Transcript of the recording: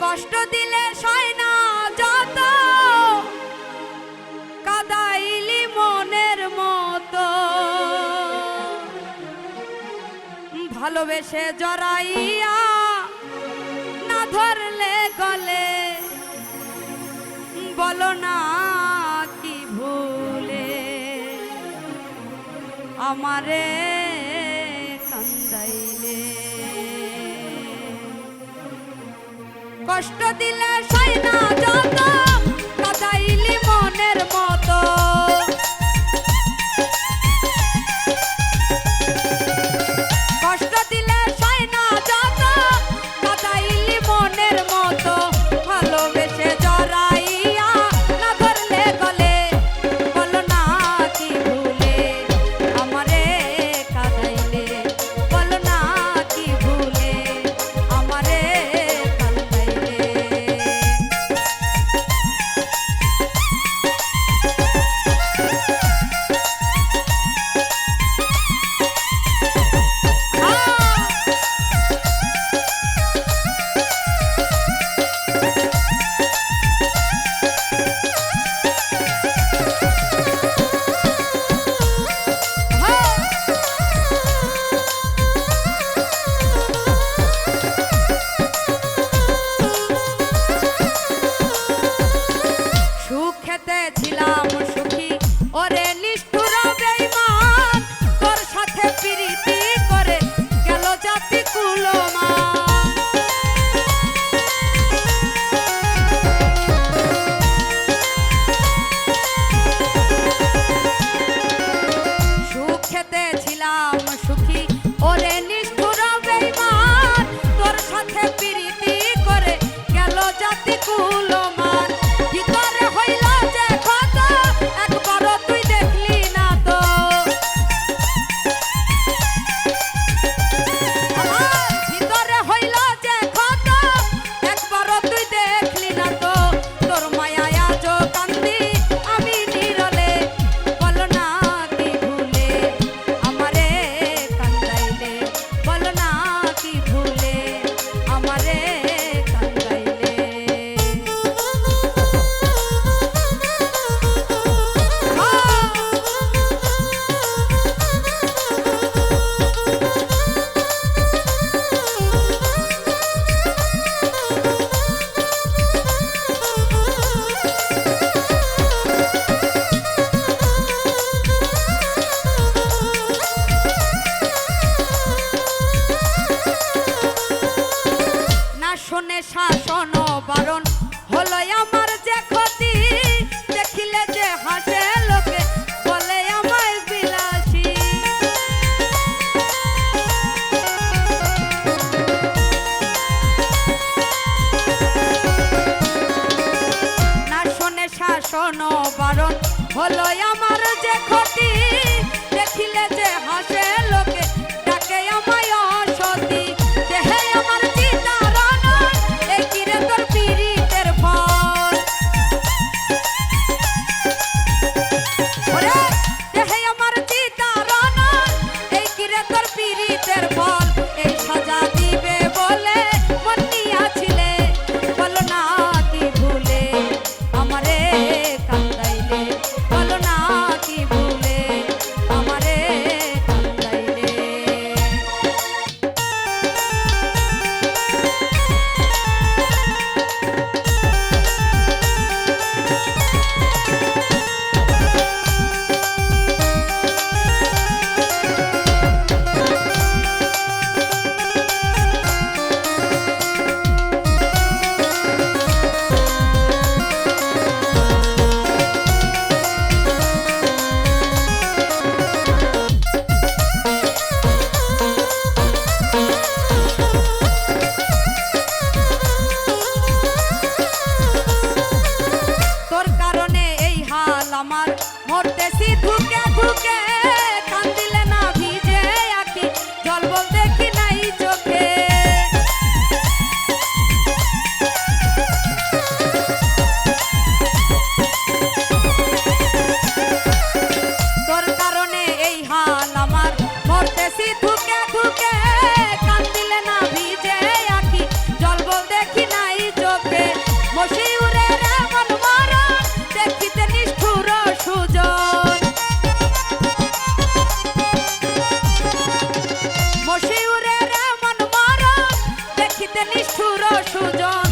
কষ্ট দিলে সয় না যত। কাদাইলি মনের মতো। ভালোবেসে জড়াইয়া না ধরলে গলে। বলো না কি ভুলে। আমারে কান্দাইলে। কষ্ট দিলে সয় যত শুনেছিলাম শাসন বারণ হলো আমার যে ক্ষতি। দেখিলে যে হাসে লোকে, বলে আমার বিলাসী। না শোনে শাসন বারণ হলো আমার যে ক্ষতি। দেখিলে যে হাসে লোকে, ডাকে আমায় অসতী। বুকে পিরিতে নিষ্ঠুর সুজন।